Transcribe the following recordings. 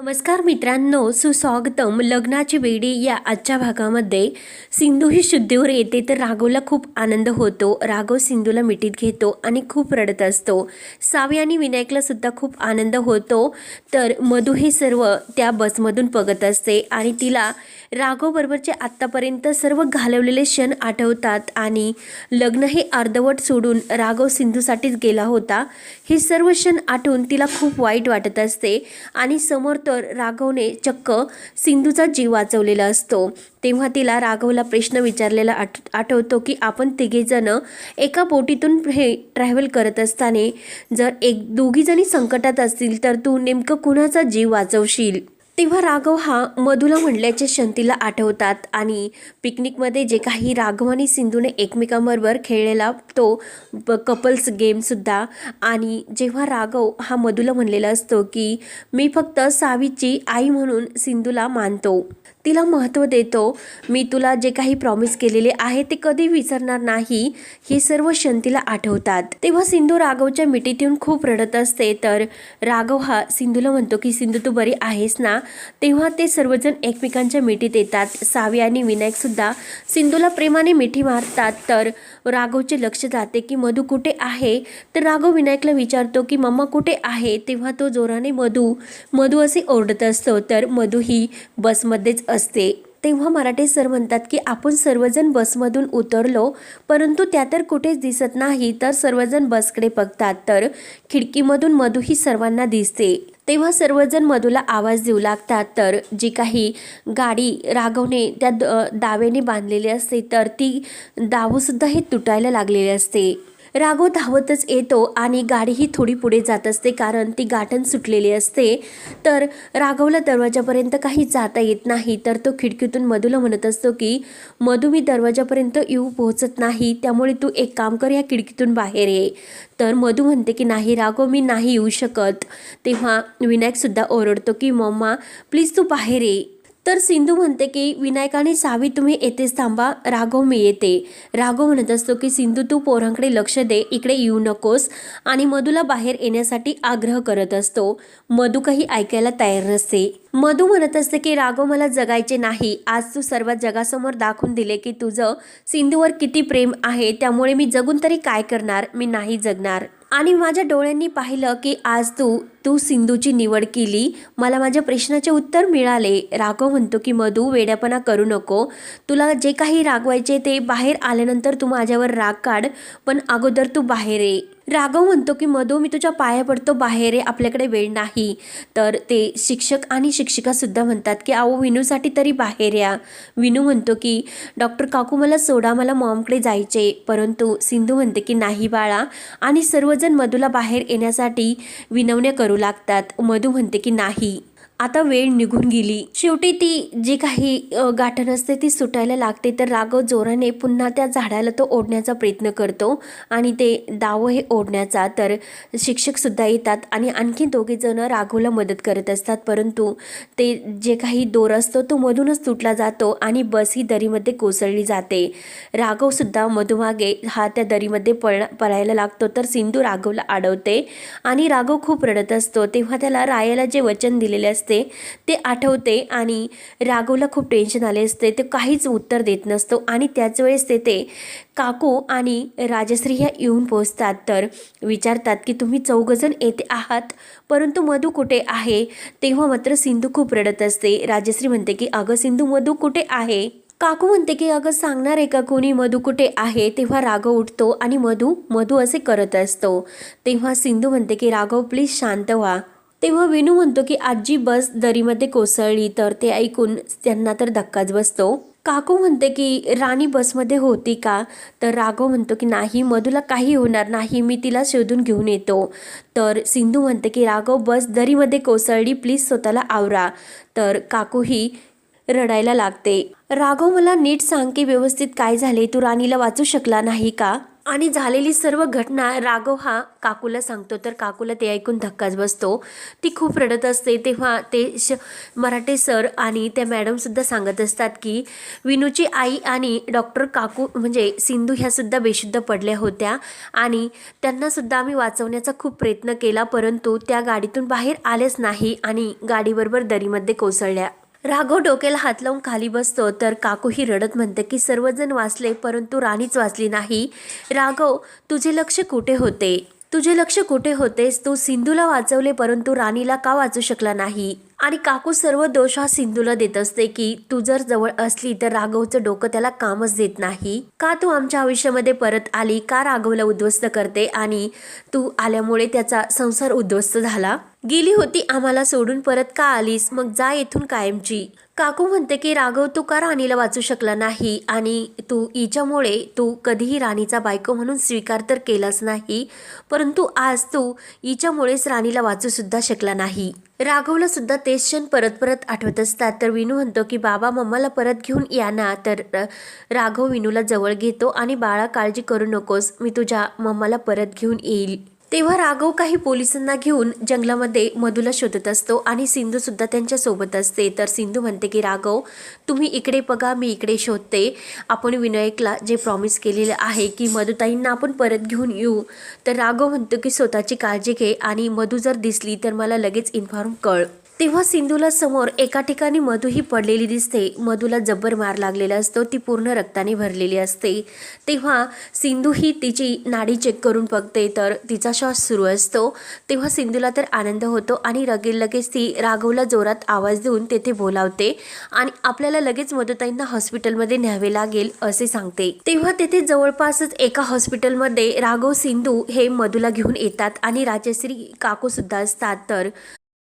नमस्कार मित्रांनो सुस्वागतम. लग्नाची वेडी या आजच्या भागामध्ये सिंधू ही शुद्धीवर येते तर राघवला खूप आनंद होतो. राघव सिंधूला मिठीत घेतो आणि खूप रडत असतो. सावी आणि विनायकला सुद्धा खूप आनंद होतो. तर मधू हे सर्व त्या बसमधून बघत असते आणि तिला राघवबरोबरचे आत्तापर्यंत सर्व घालवलेले क्षण आठवतात आणि लग्न हे अर्धवट सोडून राघव सिंधूसाठीच गेला होता. हे सर्व क्षण आठवून तिला खूप वाईट वाटत असते आणि समोर तर राघवने चक्क सिंधूचा जीव वाचवलेला असतो. तेव्हा तिला राघवला प्रश्न विचारलेला आठ आठवतो की आपण तिघेजणं एका बोटीतून हे ट्रॅव्हल करत असताना जर एक दोघीजणी संकटात असतील तर तू नेमकं कुणाचा जीव वाचवशील? तेव्हा राघव हा मधुला म्हणल्याचे शंतीला आठवतात आणि पिकनिकमध्ये जे काही राघव आणि सिंधूने एकमेकांबरोबर खेळलेला तो कपल्स गेमसुद्धा आणि जेव्हा राघव हा मधुला म्हणलेला असतो की मी फक्त सावीची आई म्हणून सिंधूला मानतो. तिला महत्त्व देतो. मी तुला जे काही प्रॉमिस केलेले आहे ते कधी विसरणार नाही. हे सर्व क्षण तिला आठवतात. तेव्हा सिंधू राघवच्या मिठीत येऊन खूप रडत असते. तर राघव हा सिंधूला म्हणतो की सिंधू तू बरी आहेस ना? तेव्हा ते सर्वजण एकमेकांच्या मिठीत येतात. सावी आणि विनायकसुद्धा सिंधूला प्रेमाने मिठी मारतात. तर राघवचे लक्ष जाते की मधू कुठे आहे? तर राघव विनायकला विचारतो की मम्मा कुठे आहे? तेव्हा तो जोराने मधू मधू असे ओरडत असतो. तर मधू ही बसमध्येच असते. तेव्हा मराठे सर म्हणतात की आपण सर्वजण बसमधून उतरलो परंतु त्या तर कुठेच दिसत नाही तर सर्वजण बसकडे बघतात. तर खिडकीमधून मधू ही सर्वांना दिसते. तेव्हा सर्वजण मधूला आवाज देऊ लागतात. तर जी काही गाडी रागवणे त्या द दावेने बांधलेली असते तर ती दावूसुद्धा हे तुटायला लागलेली असते. राघव धावतच येतो आणि गाडीही थोडी पुढे जात असते कारण ती गाठण सुटलेली असते. तर राघवला दरवाजापर्यंत काही जाता येत नाही. तर तो खिडकीतून मधूला म्हणत असतो की मधू मी दरवाजापर्यंत येऊ पोहोचत नाही. त्यामुळे तू एक काम कर या खिडकीतून बाहेर ये. तर मधू म्हणते की नाही राघव मी नाही येऊ शकत. तेव्हा विनायकसुद्धा ओरडतो की मम्मा प्लीज तू बाहेर ये. तर सिंधू म्हणते की विनायकाने सावी तुम्ही येथेच थांबा. राघव मी येते. राघव म्हणत असतो की सिंधू तू पोरांकडे लक्ष दे. इकडे येऊ नकोस. आणि मधूला बाहेर येण्यासाठी आग्रह करत असतो. मधू काही ऐकायला तयार नसते. मधू म्हणत असते की राघव मला जगायचे नाही. आज तू सर्व जगासमोर दाखवून दिले की तुझं सिंधूवर किती प्रेम आहे. त्यामुळे मी जगून तरी काय करणार? मी नाही जगणार. आणि माझ्या डोळ्यांनी पाहिलं की आज तू तू सिंधूची निवड केली मला माझ्या प्रश्नाचे उत्तर मिळाले. राघव म्हणतो की मधू वेड्यापणा करू नको. तुला जे काही रागवायचे ते बाहेर आल्यानंतर तू माझ्यावर राग काढ पण अगोदर तू बाहेर ये. राघव म्हणतो की मधू मी तुझ्या पाया पडतो बाहेर आहे आपल्याकडे वेळ नाही. तर ते शिक्षक आणि शिक्षिकासुद्धा म्हणतात की अहो विनूसाठी तरी बाहेर या. विनू म्हणतो की डॉक्टर काकू मला सोडा मला मॉमकडे जायचे. परंतु सिंधू म्हणते की नाही बाळा. आणि सर्वजण मधूला बाहेर येण्यासाठी विनवण्या करू लागतात. मधू म्हणते की नाही आता वेळ निघून गेली. शेवटी ती जी काही गाठण असते ती सुटायला लागते. तर राघव जोराने पुन्हा त्या झाडाला तो ओढण्याचा प्रयत्न करतो आणि ते दाव हे ओढण्याचा. तर शिक्षकसुद्धा येतात आणि आणखी दोघेजणं राघवला मदत करत असतात. परंतु ते जे काही दोर असतो तो मधूनच तुटला जातो आणि बस ही दरीमध्ये कोसळली जाते. राघवसुद्धा मधुमागे हा त्या दरीमध्ये पळ पळायला लागतो. तर सिंधू राघवला अडवते आणि राघव खूप रडत असतो. तेव्हा त्याला रायाला जे वचन दिलेले असते ते आठवते आणि राघवला खूप टेन्शन आले असते. ते काहीच उत्तर देत नसतो आणि त्याच वेळेस तेथे काकू आणि राजश्री ह्या येऊन पोचतात तर विचारतात की तुम्ही चौघजण येते आहात परंतु मधू कुठे आहे? तेव्हा मात्र सिंधू खूप रडत असते. राजश्री म्हणते की अगं सिंधू मधू कुठे आहे? काकू म्हणते की अगं सांगणार आहे का कोणी मधू कुठे आहे? तेव्हा राघव उठतो आणि मधू मधू असे करत असतो. तेव्हा सिंधू म्हणते की राघव प्लीज शांत व्हा. तेव्हा विनू म्हणतो की आजी बस दरीमध्ये कोसळली तर ते ऐकून त्यांना तर धक्काच बसतो. काकू म्हणते की राणी बसमध्ये होती का? तर राघव म्हणतो की नाही मधूला काही होणार नाही मी तिला शोधून घेऊन येतो. तर सिंधू म्हणते की राघव बस दरीमध्ये कोसळली प्लीज स्वतःला आवरा. तर काकू ही रडायला लागते. राघव मला नीट सांग की व्यवस्थित काय झाले? तू राणीला वाचू शकला नाही का? आणि झालेली सर्व घटना राघव हा काकूला सांगतो. तर काकूला ते ऐकून धक्काच बसतो. ती खूप रडत असते. तेव्हा ते श मराठे सर आणि त्या मॅडमसुद्धा सांगत असतात की विनूची आई आणि डॉक्टर काकू म्हणजे सिंधू ह्यासुद्धा बेशुद्ध पडल्या होत्या आणि त्यांनासुद्धा आम्ही वाचवण्याचा खूप प्रयत्न केला परंतु त्या गाडीतून बाहेर आल्याच नाही आणि गाडीबरोबर दरीमध्ये कोसळल्या. राघव डोक्याला हात लावून खाली बसतो. तर काकू ही रडत म्हणते की सर्वजण वाचले परंतु राणीच वाचली नाही. राघव तुझे लक्ष कुठे होते? तुझे लक्ष कुठे होतेस? तू सिंधूला वाचवले परंतु राणीला का वाचू शकला नाही? आणि काकू सर्व दोष हा सिंधूला देत असते की तू जर जवळ असली तर राघवचं डोकं त्याला कामच देत नाही. का तू आमच्या आयुष्यामध्ये परत आली? का राघवला उद्ध्वस्त करते? आणि तू आल्यामुळे त्याचा संसार उद्ध्वस्त झाला? गेली होती आम्हाला सोडून परत का आलीस? मग जा येथून कायमची. काकू म्हणते की राघव तू का राणीला वाचू शकला नाही? आणि तू हिच्यामुळे तू कधीही राणीचा बायको म्हणून स्वीकार तर केलाच नाही परंतु आज तू हिच्यामुळेच राणीला वाचू सुद्धा शकला नाही. राघवला सुद्धा तेच क्षण परत परत आठवत असतात. तर विनू म्हणतो की बाबा मम्माला परत घेऊन या ना. तर राघव विनूला जवळ घेतो आणि बाळा काळजी करू नकोस. मी तुझ्या मम्माला परत घेऊन येईल. तेव्हा राघव काही पोलिसांना घेऊन जंगलामध्ये मधूला शोधत असतो आणि सिंधू सुद्धा त्यांच्यासोबत असते. तर सिंधू म्हणते की राघव तुम्ही इकडे बघा मी इकडे शोधते. आपण विनायकला जे प्रॉमिस केलेलं आहे की मधुताईंना आपण परत घेऊन येऊ. तर राघव म्हणतो की स्वतःची काळजी घे आणि मधू जर दिसली तर मला लगेच इन्फॉर्म कळ तेव्हा सिंधूला समोर एका ठिकाणी मधू ही पडलेली दिसते. मधूला जब्बर मार लागलेला असतो ती पूर्ण रक्ताने भरलेली असते. तेव्हा सिंधू ही तिची नाडी चेक करून बघते तर तिचा श्वास सुरू असतो. तेव्हा सिंधूला तर आनंद होतो आणि लगेच लगेच ती राघवला जोरात आवाज देऊन तेथे बोलावते आणि आपल्याला लगेच मदताईंना हॉस्पिटलमध्ये न्यावे लागेल असे सांगते. तेव्हा तेथे जवळपासच एका हॉस्पिटलमध्ये राघव सिंधू हे मधूला घेऊन येतात आणि राजश्री काकू सुद्धा असतात तर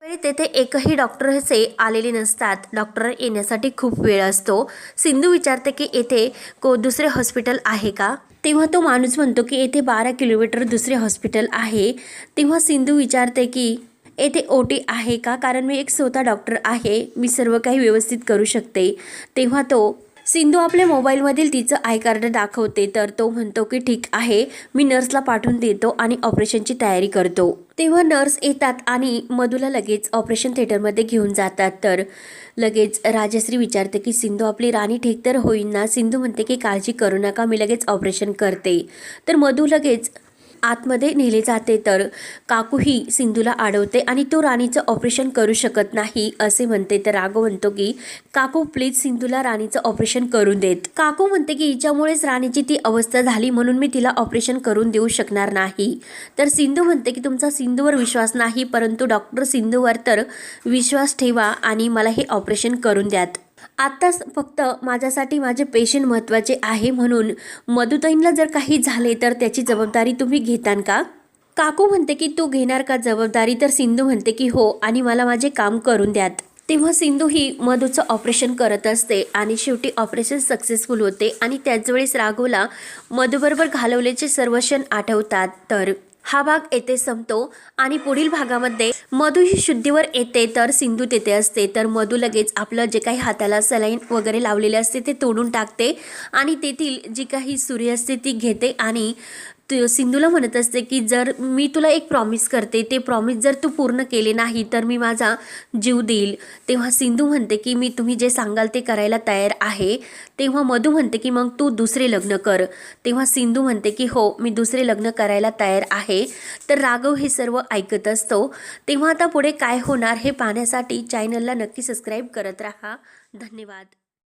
तेथे एकही डॉक्टरचे आलेले नसतात. डॉक्टर येण्यासाठी खूप वेळ असतो. सिंधू विचारते की येथे को दुसरे हॉस्पिटल आहे का? तेव्हा तो माणूस म्हणतो की येथे बारा किलोमीटर दुसरे हॉस्पिटल आहे. तेव्हा सिंधू विचारते की येथे ओ टी आहे का? कारण मी एक स्वतः डॉक्टर आहे. मी सर्व काही व्यवस्थित करू शकते. तेव्हा तो सिंधू आपल्या मोबाईलमधील तिचं आय कार्ड दाखवते तर तो म्हणतो की ठीक आहे मी नर्सला पाठवून देतो आणि ऑपरेशनची तयारी करतो. तेव्हा नर्स येतात आणि मधूला लगेच ऑपरेशन थिएटरमध्ये घेऊन जातात तर लगेच राजश्री विचारते की सिंधू आपली राणी ठीक तर होईल ना सिंधू म्हणते की काळजी करू नका मी लगेच ऑपरेशन करते. तर मधू लगेच आतमध्ये नेले जाते तर काकू ही सिंधूला अडवते आणि तो राणीचं ऑपरेशन करू शकत नाही असे म्हणते. तर राघव म्हणतो की काकू प्लीज सिंधूला राणीचं ऑपरेशन करून देत. काकू म्हणते की हिच्यामुळेच राणीची ती अवस्था झाली म्हणून मी तिला ऑपरेशन करून देऊ शकणार नाही. तर सिंधू म्हणते की तुमचा सिंधूवर विश्वास नाही परंतु डॉक्टर सिंधूवर तर विश्वास ठेवा आणि मला हे ऑपरेशन करून द्यात. आत्ताच फक्त माझ्यासाठी माझे पेशंट महत्त्वाचे आहे म्हणून मधुताईंना जर काही झाले तर त्याची जबाबदारी तुम्ही घेतान का? काकू म्हणते की तू घेणार का जबाबदारी? तर सिंधू म्हणते की हो आणि मला माझे काम करून द्यात. तेव्हा सिंधू ही मधूचं ऑपरेशन करत असते आणि शेवटी ऑपरेशन सक्सेसफुल होते आणि त्याचवेळेस राघवला मधूबरोबर घालवल्याचे सर्व क्षण आठवतात. तर हा भाग येथे संपतो आणि पुढील भागामध्ये मधू ही शुद्धीवर येते तर सिंधू तेथे असते. तर मधू लगेच आपलं जे काही हाताला सलाईन वगैरे लावलेले असते ते तोडून टाकते आणि तेथील जी काही सूर्य असते ती घेते आणि तु- सिंधूला म्हणत असते की जर मी तुला एक प्रॉमिस करते ते प्रॉमिस जर तू पूर्ण केले नाही तर मी माझा जीव देईल. तेव्हा सिंधू म्हणते की मी तुम्ही जे सांगाल ते करायला तयार आहे. तेव्हा मधू म्हणते की मग तू दुसरे लग्न कर. तेव्हा सिंधू म्हणते की हो मी दुसरे लग्न करायला तयार आहे. तर राघव हे सर्व ऐकत असतो. तेव्हा आता पुढे काय होणार हे पाहण्यासाठी चॅनलला नक्की सबस्क्राईब करत राहा. धन्यवाद.